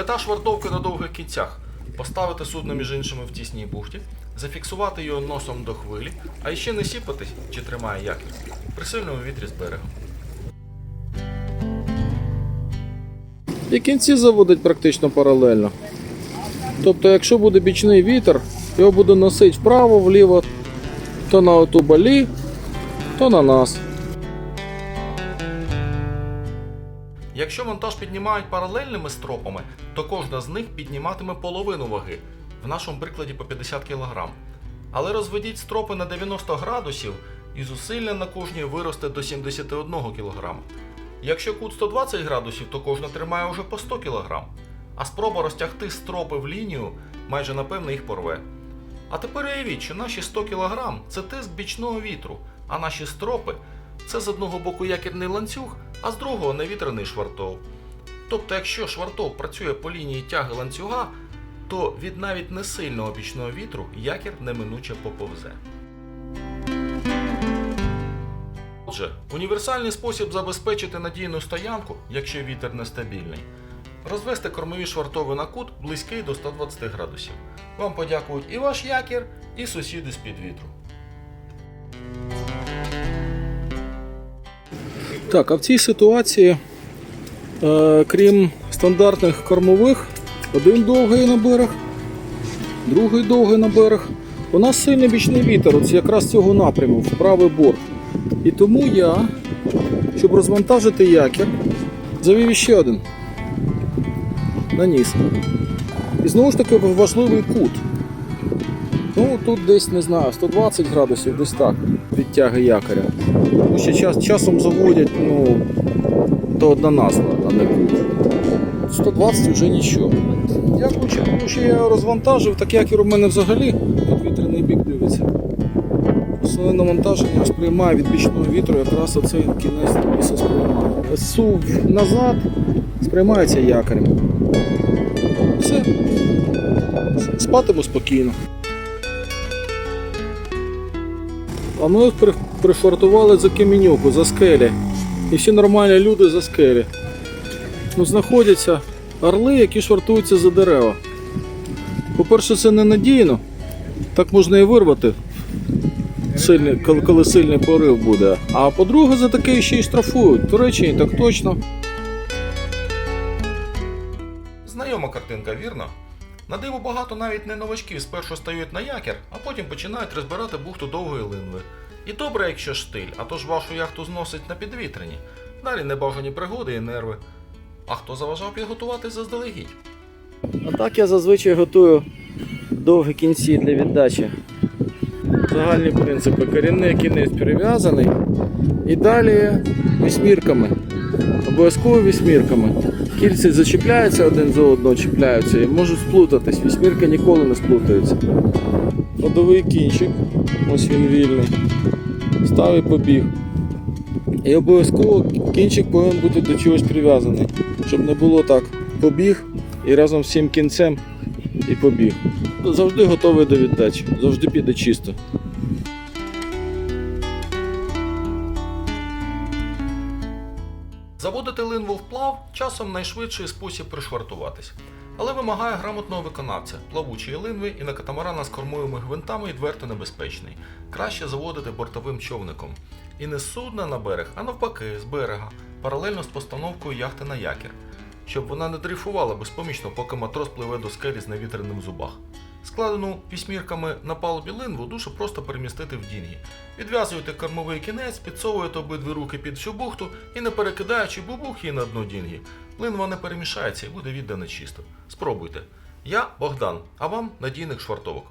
Мета швартовки на довгих кінцях поставити судно між іншими в тісній бухті, зафіксувати його носом до хвилі, а ще не сіпатись, чи тримає якір, при сильному вітрі з берега. І кінці заводить практично паралельно. Тобто, якщо буде бічний вітер, його буде носити вправо, вліво, то на оту балі, то на нас. Якщо монтаж піднімають паралельними стропами, то кожна з них підніматиме половину ваги, в нашому прикладі по 50 кг. Але розведіть стропи на 90 градусів і зусилля на кожній виросте до 71 кг. Якщо кут 120 градусів, то кожна тримає уже по 100 кг. А спроба розтягти стропи в лінію майже напевне їх порве. А тепер уявіть, що наші 100 кг це тиск бічного вітру, а наші стропи це з одного боку якірний ланцюг, а з другого невітряний швартов. Тобто, якщо швартов працює по лінії тяги ланцюга, то від навіть не сильного бічного вітру якір неминуче поповзе. Отже, універсальний спосіб забезпечити надійну стоянку, якщо вітер нестабільний, розвести кормові швартови на кут близький до 120 градусів. Вам подякують і ваш якір, і сусіди з-під вітру. Так, а в цій ситуації, е, крім стандартних кормових, один довгий на берег, другий довгий на берег. У нас сильний бічний вітер, от якраз цього напряму, в правий борт. І тому я, щоб розвантажити якір, завів іще один. Наніс. І знову ж таки важливий кут. Тут десь, не знаю, 120 градусів, десь так, від тяги якоря. Тому що час, часом заводять ну, до однонасла, а не кут. 120 вже нічого. Дякуючи тому, що я розвантажив, так якір у мене взагалі під вітряний бік дивиться. Основне навантаження сприймає від бічного вітру, якраз оцей кінець місця сприймає. Сув назад сприймається якорем. Все. Спатиму спокійно. А ми при- пришвартували за Каменюку, за скелі. І всі нормальні люди за скелі. Ну, знаходяться орли, які швартуються за дерева. По-перше, це ненадійно. Так можна і вирвати, сильний, коли, сильний порив буде. А по-друге, за таке ще й штрафують. В Туреччині так точно. Знайома картинка, вірно? На диво багато навіть не новачків спершу стають на якір, а потім починають розбирати бухту довгої линви. І добре, якщо штиль, а то ж вашу яхту зносить на підвітряні. Далі небажані пригоди і нерви. А хто заважав підготувати заздалегідь? А так я зазвичай готую довгі кінці для віддачі. Загальні принципи. Корінний кінець перев'язаний. І далі вісьмірками. Обов'язково вісьмірками. Кільці зачіпляються один за одного, чіпляються і можуть сплутатись. Вісьмірки ніколи не сплутаються. Ходовий кінчик, ось він вільний. Став і побіг. І обов'язково кінчик повинен бути до чогось прив'язаний, щоб не було так. Побіг і разом з цим кінцем і побіг. Завжди готовий до віддачі, завжди піде чисто. Заводити линву в плав часом найшвидший спосіб пришвартуватись, але вимагає грамотного виконавця, плавучої линви і на катамарана з кормовими гвинтами відверто небезпечний. Краще заводити бортовим човником. І не з судна на берег, а навпаки, з берега, паралельно з постановкою яхти на якір, щоб вона не дрейфувала безпомічно, поки матрос пливе до скелі з навітреним в зубах. Складену пісьмірками на палубі линву дуже просто перемістити в дінгі. Відв'язуєте кормовий кінець, підсовуєте обидві руки під всю бухту і не перекидаючи бубух її на дно дінгі. Линва не перемішається і буде віддана чисто. Спробуйте. Я Богдан, а вам надійних швартовок.